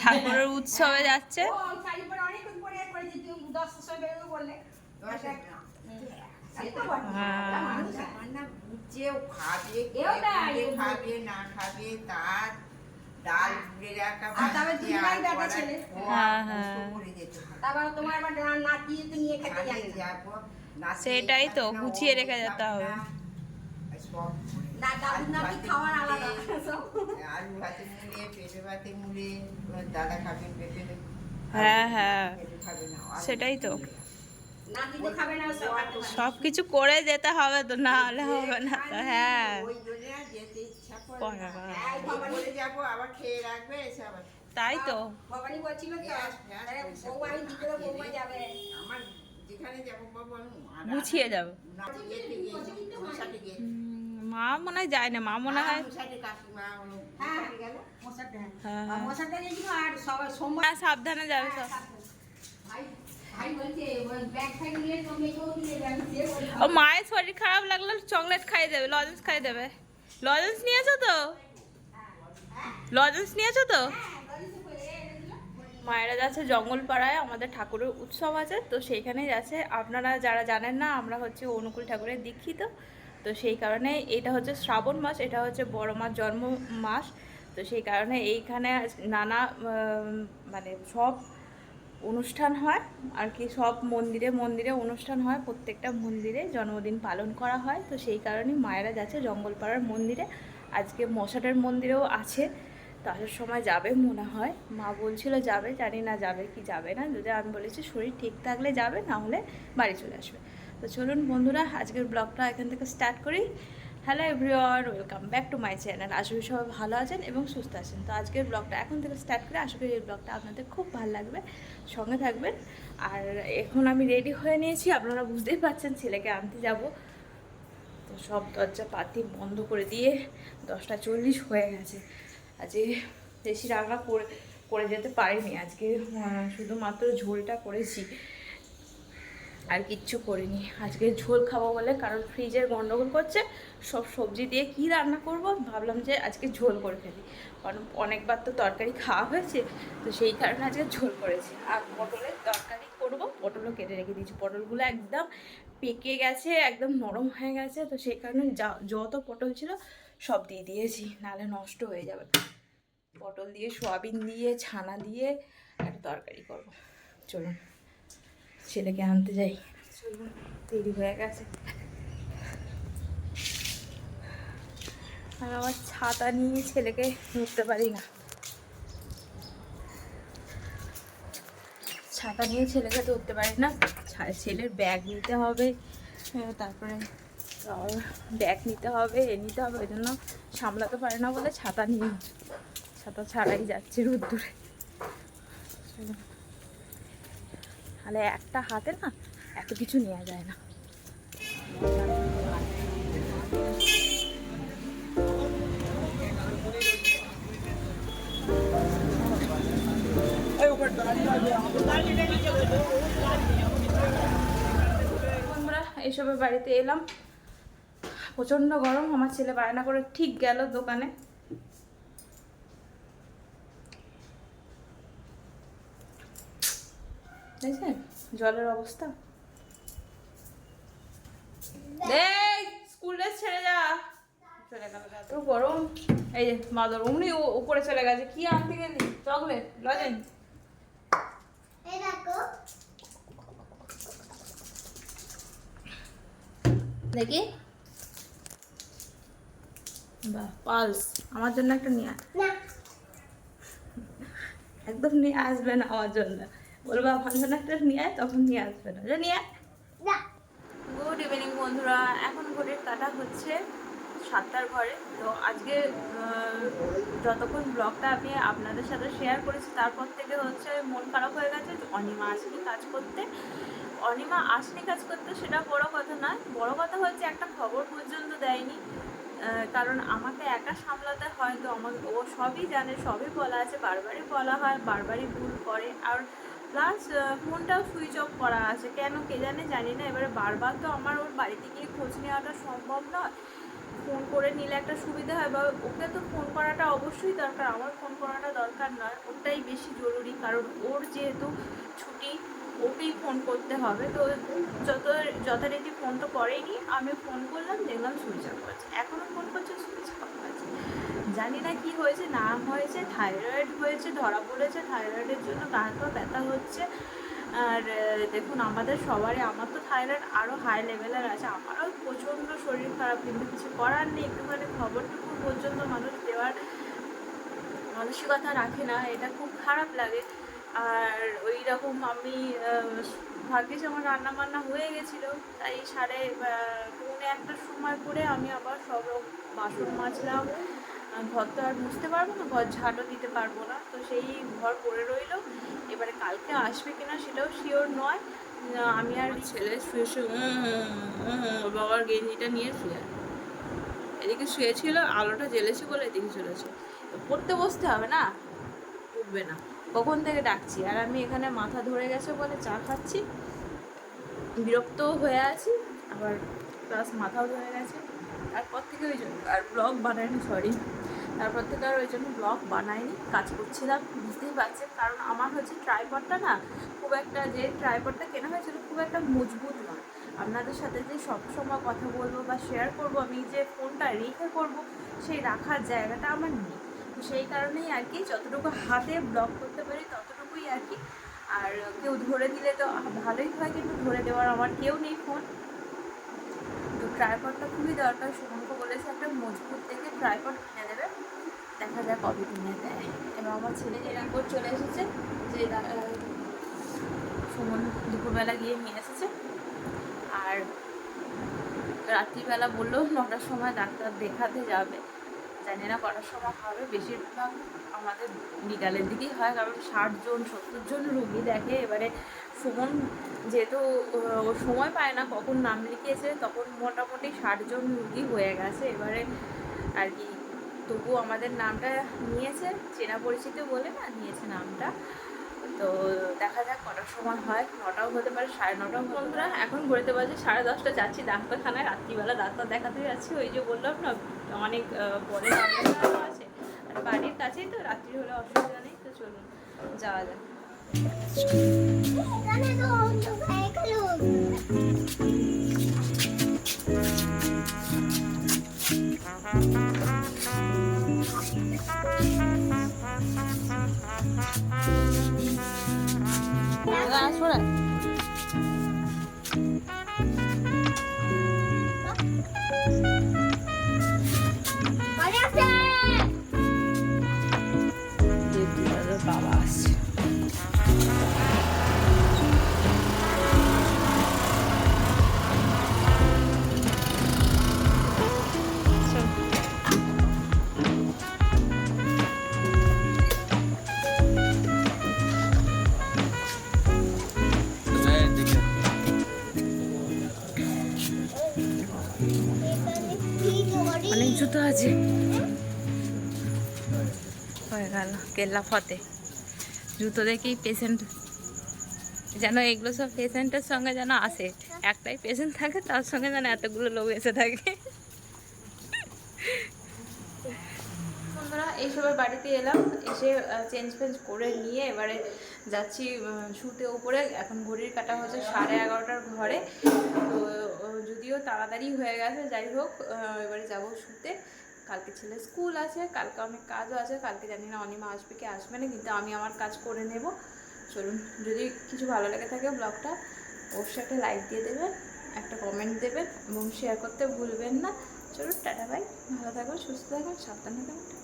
ঠাকুরের উৎসবে যাচ্ছে। সেটাই তো, গুছিয়ে রেখে যেতে হবে। না। সব না খাওয়ার আলাদা আলু ভাতে মুড়ে পেঁপে ভাতে মুড়ে দাদা খাবে পেঁপে হ্যাঁ, হ্যাঁ। সেটাই তো। সব কিছু করে যেতে হবে তো না হলে হবে না তো হ্যাঁ। হ্যাঁ, বলে যাব আবার খেয়ে রাখবে তাই তো ভবানী বলছিল তো গ্যাস, গ্যাস আরে পয়সা বৌমা আমি দিতে দিয়ে বৌমা দে। যাবে আমার যেখানে যাব বাবা আর- গুছিয়ে যাব মনে হয় যায় না মা মনে হয় হ্যাঁ হ্যাঁ, আর হ্যাঁ। সাবধানে যাবে সব। ও মায়ের শরীর খারাপ লাগলে চকলেট খাই দেবে লজেন্স খাই দেবে। লজেন্স নিয়েছো তো? লজেন্স নিয়েছো তো। মায়েরা যাচ্ছে জঙ্গলপাড়ায় আমাদের ঠাকুরের উৎসব আছে তো সেইখানে যাচ্ছে। আপনারা যারা জানেন না আমরা হচ্ছে অনুকূল ঠাকুরের দীক্ষিত। তো সেই কারণে এটা হচ্ছে শ্রাবণ মাস, এটা হচ্ছে বড় মাস, জন্ম মাস। তো সেই কারণে এইখানে নানা মানে সব অনুষ্ঠান হয়। আর কি সব মন্দিরে মন্দিরে অনুষ্ঠান হয়। প্রত্যেকটা মন্দিরে জন্মদিন পালন করা হয়। তো সেই কারণেই মায়েরা যাচ্ছে জঙ্গলপাড়ার মন্দিরে। আজকে মশাটের মন্দিরেও আছে। তো আসার সময় যাবে মনে হয়। মা বলছিল যাবে, জানি না যাবে কি যাবে না। যদি আমি বলেছি শরীর ঠিক থাকলে যাবে, না হলে বাড়ি চলে আসবে। তো চলুন বন্ধুরা, আজকের ব্লগটা এখান থেকে স্টার্ট করি। Hello everyone welcome back to my channel আশা করি সবাই ভালো আছেন এবং সুস্থ আছেন। তো আজকের ব্লগটা এখন থেকে স্টার্ট করে। আশা করি এই ব্লগটা আপনাদের খুব ভালো লাগবে, সঙ্গে থাকবেন। আর এখন আমি রেডি হয়ে নিয়েছি। আপনারা বুঝতেই পারছেন, ছেলেকে আনতে যাব। তো সব দরজা পাতি বন্ধ করে দিয়ে দশটা চল্লিশ হয়ে গেছে। আজকে বেশি রান্না করে করে যেতে পারিনি। আজকে শুধুমাত্র ঝোলটা করেছি। আর কিচ্ছু করিনি। আজকে ঝোল খাব বলে, কারণ ফ্রিজের গন্ডগোল করছে। সব সবজি দিয়ে কি রান্না করব? ভাবলাম যে আজকে ঝোল করে ফেলি। কারণ অনেকবার তো তরকারি খাওয়া হয়েছে, তো সেই কারণে আজকে ঝোল করেছি। আর পটলের তরকারি করব, পটলও কেটে রেখে দিয়েছি। পটলগুলো একদম পেকে গেছে, একদম নরম হয়ে গেছে, তো সেই কারণে যা, যত পটল ছিল সব দিয়ে দিয়েছি, নাহলে নষ্ট হয়ে যাবে। পটল দিয়ে, সোয়াবিন দিয়ে, ছানা দিয়ে একটা তরকারি করব। চলুন। ছেলেকে আনতে যাই। দেরি হয়ে গেছে। আর আমার ছাতা নিয়ে ছেলেকে উঠতে পারি না। ছাতা নিয়ে ছেলেকে ধরতে পারি না। ছেলের ব্যাগ নিতে হবে তারপরে ব্যাগ নিতে হবে, এ নিতে হবে, ওই জন্য সামলাতে পারে না বলে ছাতা নিয়ে ছাতা ছাড়াই যাচ্ছে রোদ্দুরে। তাহলে একটা হাতে না এত কিছু নেওয়া যায় না। বন্ধুরা এইসবের বাড়িতে এলাম। প্রচণ্ড গরম, আমার ছেলে বায়না করে ঠিক গেল দোকানে। দেখছেন জলের অবস্থা। এই স্কুল ড্রেস ছেড়ে যা। চলে গেল এত গরম। এই যে মাদর অমনি ও- উপরে চলে গেছে। কি আনতে গেলি? Chocolate lozenge. দেখি। বাহ পালস। আমার জন্য একটা নিয়ে। একদম নিয়ে আসবে না আমার জন্য। বলব একটা নিয়ে আয় তখন নিয়ে আসবে না। নিয়ে আয়। গুড ইভিনিং বন্ধুরা এখন ঘড়ির কাটা হচ্ছে সাতটার ঘরে। তো আজকে যতক্ষণ ব্লগটা আমি আপনাদের সাথে শেয়ার করেছি তারপর থেকে হচ্ছে মন খারাপ হয়ে গেছে যে অনিমা আসেনি কাজ করতে। অনিমা আসেনি কাজ করতে সেটা বড় কথা নয়। বড় কথা হচ্ছে একটা খবর পর্যন্ত দেয়নি। কারণ আমাকে একা সামলাতে হয় তো আমাকে ও সবই জানে, সবই বলা আছে, বারবারই বলা হয়, বারবারই ভুল করে। আর প্লাস ফোনটাও সুইচ অফ করা আছে। কেন কে জানে, জানি না। এবারে বারবার তো আমার ওর বাড়িতে গিয়ে খোঁজ নেওয়াটা সম্ভব নয়। ফোন করে নিলে একটা সুবিধা হয়। বা ওকে তো ফোন করাটা অবশ্যই দরকার। আমার ফোন করাটা দরকার নয়। ওটাই বেশি জরুরি। কারণ ওর যেহেতু ছুটি ওকেই ফোন করতে হবে। তো যত যথারীতি ফোন তো করেনি আমি ফোন করলাম, দেখলাম সুইচ অফ আছে এখনও ফোন করছে, সুইচ অফ আছে জানি না কি হয়েছে না হয়েছে, থাইরয়েড হয়েছে, ধরা পড়েছে, থাইরয়েডের জন্য গা হাত ব্যথা হচ্ছে। আর দেখুন, আমাদের সবারই, আমার তো থাইরয়েড আরও হাই লেভেলের আছে। আমারও প্রচণ্ড শরীর খারাপ, কিন্তু কিছু করার নেই। একটুখানি খবরটুকু পর্যন্ত মানুষ দেওয়ার মানসিকতা রাখে না। এটা খুব খারাপ লাগে। আর ওই রকম আমি ভাগ্যিস আমার রান্না বান্না হয়ে গেছিল। তাই সাড়ে পৌনে একটার সময় করে আমি আবার সব রকম বাসন মাজলাম। আহ, ঘর তো আর বুঝতে পারব না ঘর ঝাঁটও দিতে পারব না। তো সেই ঘর পড়ে রইল। এবারে কালকে আসবে কিনা সেটাও শিওর নয়। আমি আর ছেলে শুয়ে শুয়ে বাবার গেঞ্জিটা নিয়ে শুয়ে এদিকে শুয়েছিল আলোটা জ্বেলেছে বলে এদিকে চলেছে। পড়তে বসতে হবে না? উঠবে না। কখন থেকে ডাকছি? আর আমি এখানে মাথা ধরে গেছে বলে চা খাচ্ছি। বিরক্তও হয়ে আছি, আবার প্লাস মাথাও ধরে গেছে। তারপর থেকে ওই জন্য আর ব্লগ বানাইনি সরি তারপর থেকে আর ওই জন্য ব্লগ বানাইনি, কাজ করছিলাম, বুঝতেই পারছেন। কারণ আমার হচ্ছে ট্রাইপডটা না, খুব একটা যে ট্রাইপডটা কেনা হয়েছিল, খুব একটা মজবুত নয়। আপনাদের সাথে যে সবসময় কথা বলব বা শেয়ার করব, আমি যে ফোনটা রেখে করব, সেই রাখার জায়গাটা আমার নেই। তো সেই কারণেই আর কি যতটুকু হাতে ব্লগ করতে পারি ততটুকুই আর কি। আর কেউ ধরে দিলে তো ভালোই হয়, কিন্তু ধরে দেওয়ার আমার কেউ নেই ফোন তো ট্রাইপডটা খুবই দরকার, সুমনকে বলেছে একটা মজবুত দেখে ট্রাইপড কিনে দেবে। দেখা যাক কবে কিনে দেয়। এবার আমার ছেলে রিপোর্ট চলে এসেছে, যে সুমন দুপুরবেলা গিয়ে নিয়ে এসেছে। আর রাত্রিবেলা বলল, নটার সময় ডাক্তার দেখাতে যাবে। জানি না কটার সময় হবে। বেশিরভাগ আমাদের বিকালের দিকেই হয়, কারণ ষাট জন, সত্তর জন রুগী দেখে। এবারে সুমন যেহেতু, ও সময় পায় না, কখন নাম লিখিয়েছে, তখন মোটামুটি ষাটজন রুগী হয়ে গেছে। এবারে আর কি তবু আমাদের নামটা নিয়েছে, চেনা পরিচিত বলে না, নিয়েছে নামটা। তো দেখা যাক কটার সময় হয়। নটাও হতে পারে, সাড়ে নটাও বন্ধুরা এখন ঘুরতে বাজে সাড়ে দশটা, যাচ্ছি ডাক্তারখানায়। রাত্রিবেলা ডাক্তার দেখাতে যাচ্ছি। ওই যে বললাম না, অনেক পরে আছে। আর বাড়ির কাছেই তো, রাত্রি হলে অসুবিধা নেই, তো চলুন, যাওয়া যাক। এখানে তো অন্ধকার এগুলো আসব অনেক জুতো আছে। হয়ে গেল কেল্লা ফতে। জুতো দেখেই পেশেন্ট যেন এগুলো সব পেশেন্টের সঙ্গে যেন আসে। একটাই পেশেন্ট থাকে তার সঙ্গে যেন এতগুলো লোক এসে থাকে। বন্ধুরা এইসবের বাড়িতে এলাম এসে চেঞ্জ ফেঞ্জ করে নিয়ে এবারে যাচ্ছি শুতে উপরে। এখন ঘড়ির কাটা হচ্ছে সাড়ে এগারোটার ঘরে। তো যদিও তাড়াতাড়ি হয়ে গেছে, যাই হোক এবারে যাব শুতে। কালকে ছেলে স্কুল আছে, কালকে অনেক কাজও আছে, কালকে জানি না অনিমা আসবে কি আসবে না, কিন্তু আমি আমার কাজ করে নেব। চলুন, যদি কিছু ভালো লেগে থাকে ব্লগটা অবশ্যই একটা লাইক দিয়ে দেবেন, একটা কমেন্ট দেবেন এবং শেয়ার করতে ভুলবেন না। চলুন, টাটা বাই ভালো থাকবেন, সুস্থ থাকবেন, সাবধানে থাকবেন।